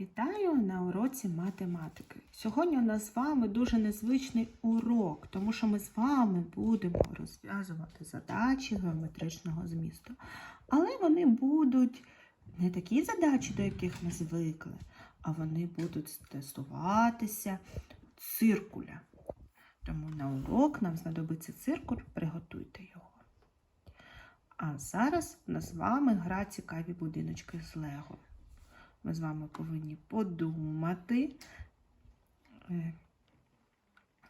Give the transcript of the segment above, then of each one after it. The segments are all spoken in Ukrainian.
Вітаю на уроці математики. Сьогодні у нас з вами дуже незвичний урок, тому що ми з вами будемо розв'язувати задачі геометричного змісту. Але вони будуть не такі задачі, до яких ми звикли, а вони будуть стосуватися циркуля. Тому на урок нам знадобиться циркуль, приготуйте його. А зараз у нас з вами гра цікаві будиночки з Лего. Ми з вами повинні подумати, е,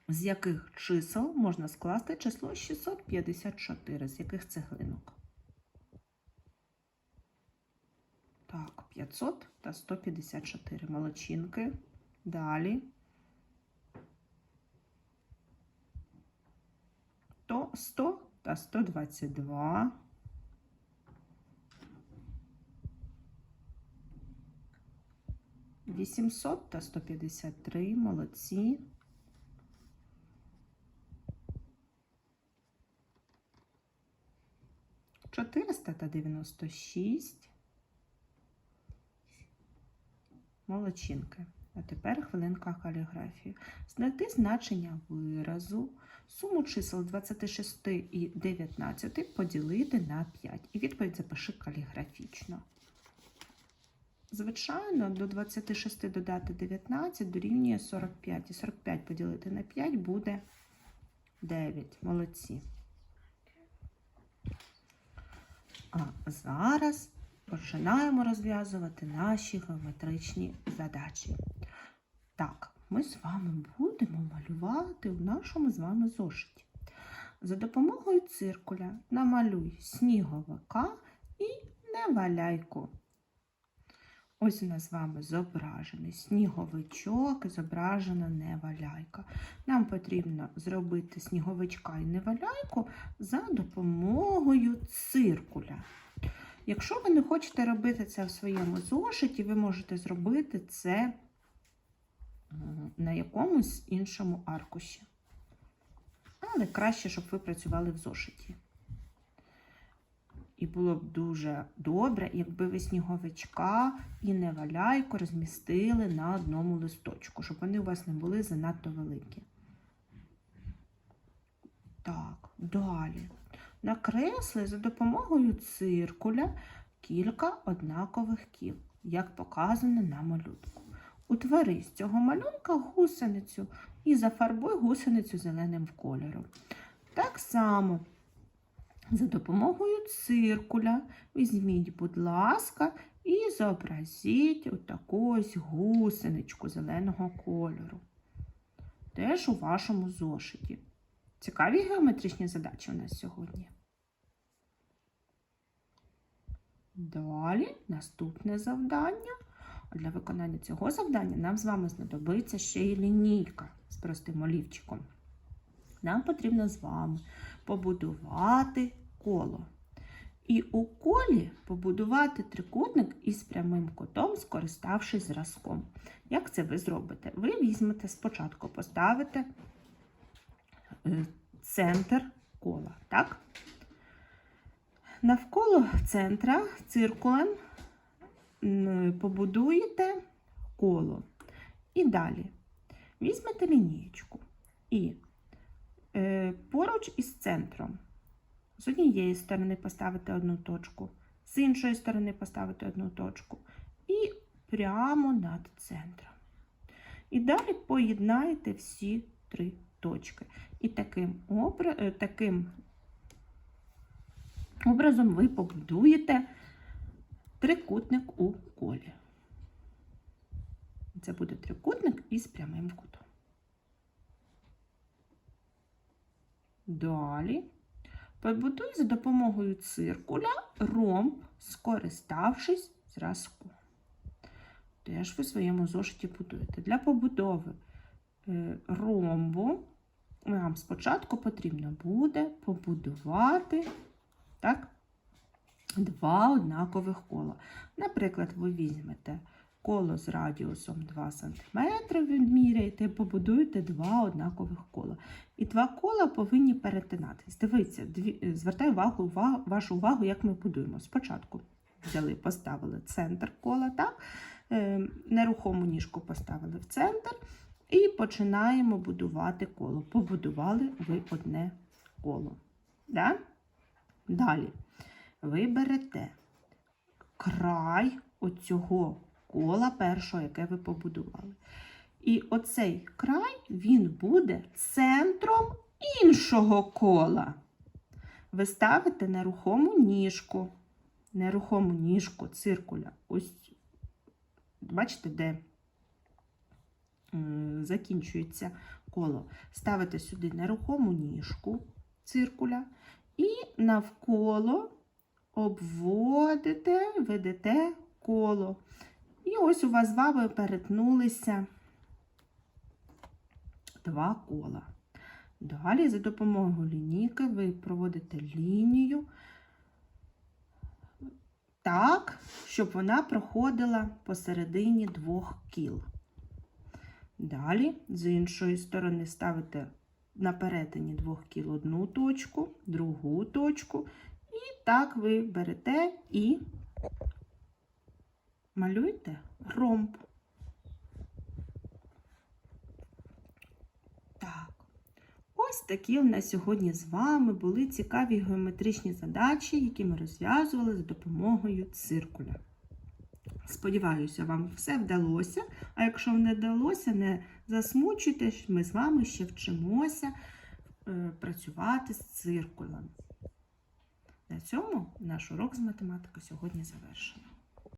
з яких чисел можна скласти число 654, з яких цеглинок. Так, 500 та 154 молодчинки. Далі. То 100 та 122. 800 та 153, молодці. Чотириста та дев'яносто шість. Молодчинки. А тепер хвилинка каліграфії. Знайти значення виразу, суму чисел 26 і 19 поділити на 5. І відповідь запиши каліграфічно. Звичайно, до 26 додати 19 дорівнює 45. І 45 поділити на 5 буде 9. Молодці. А зараз починаємо розв'язувати наші геометричні задачі. Так, ми з вами будемо малювати в нашому з вами зошиті. За допомогою циркуля намалюй сніговика і неваляйку. Ось у нас з вами зображений сніговичок, зображена неваляйка. Нам потрібно зробити сніговичка і неваляйку за допомогою циркуля. Якщо ви не хочете робити це в своєму зошиті, ви можете зробити це на якомусь іншому аркуші. Але краще, щоб ви працювали в зошиті. І було б дуже добре, якби ви сніговичка і неваляйку розмістили на одному листочку, щоб вони у вас не були занадто великі. Так, далі. Накресли за допомогою циркуля кілька однакових кіл, як показано на малюнку. Утвори з цього малюнка гусеницю і зафарбуй гусеницю зеленим кольором. Так само. За допомогою циркуля візьміть, будь ласка, і зобразіть отаку ось гусеничку зеленого кольору. Теж у вашому зошиті. Цікаві геометричні задачі у нас сьогодні. Далі наступне завдання. Для виконання цього завдання нам з вами знадобиться ще й лінійка з простим олівчиком. Нам потрібно з вами побудувати коло. І у колі побудувати трикутник із прямим кутом, скориставшись зразком. Як це ви зробите? Ви візьмете спочатку, поставите е, центр кола. так? Навколо центра циркулем побудуєте коло. І далі візьмете лінієчку і поруч із центром. З однієї сторони поставити одну точку, з іншої сторони поставити одну точку і прямо над центром. І далі поєднаєте всі три точки. І таким, е, таким образом ви побудуєте трикутник у колі. Це буде трикутник із прямим кутом. Далі побудуй за допомогою циркуля ромб, скориставшись зразком. Теж ви в своєму зошиті будуєте. Для побудови е, ромбу нам спочатку потрібно буде побудувати так, два однакових кола. Наприклад, ви візьмете коло з радіусом 2 см, відміряєте і побудуєте два однакових кола. І два кола повинні перетинатись. Дивіться, дві, звертаю увагу, вашу увагу, як ми будуємо. Спочатку взяли, поставили центр кола, так? Е, е, нерухому ніжку поставили в центр і починаємо будувати коло. Побудували ви одне коло. Да? Далі ви берете край оцього кола першого, яке ви побудували. І оцей край він буде центром іншого кола. Ви ставите нерухому ніжку, нерухому ніжку циркуля. Ось, бачите, де закінчується коло. Ставите сюди нерухому ніжку циркуля і навколо обводите, ведете коло. І ось у вас з вами перетнулися два кола. Далі за допомогою лінійки ви проводите лінію так, щоб вона проходила посередині двох кіл. Далі з іншої сторони ставите на перетині двох кіл одну точку, другу точку. І так ви берете і малюєте ромб. Так. Ось такі у нас сьогодні з вами були цікаві геометричні задачі, які ми розв'язували за допомогою циркуля. Сподіваюся, вам все вдалося. А якщо не вдалося, не засмучуйтесь, ми з вами ще вчимося е, працювати з циркулем. На цьому наш урок з математики сьогодні завершено.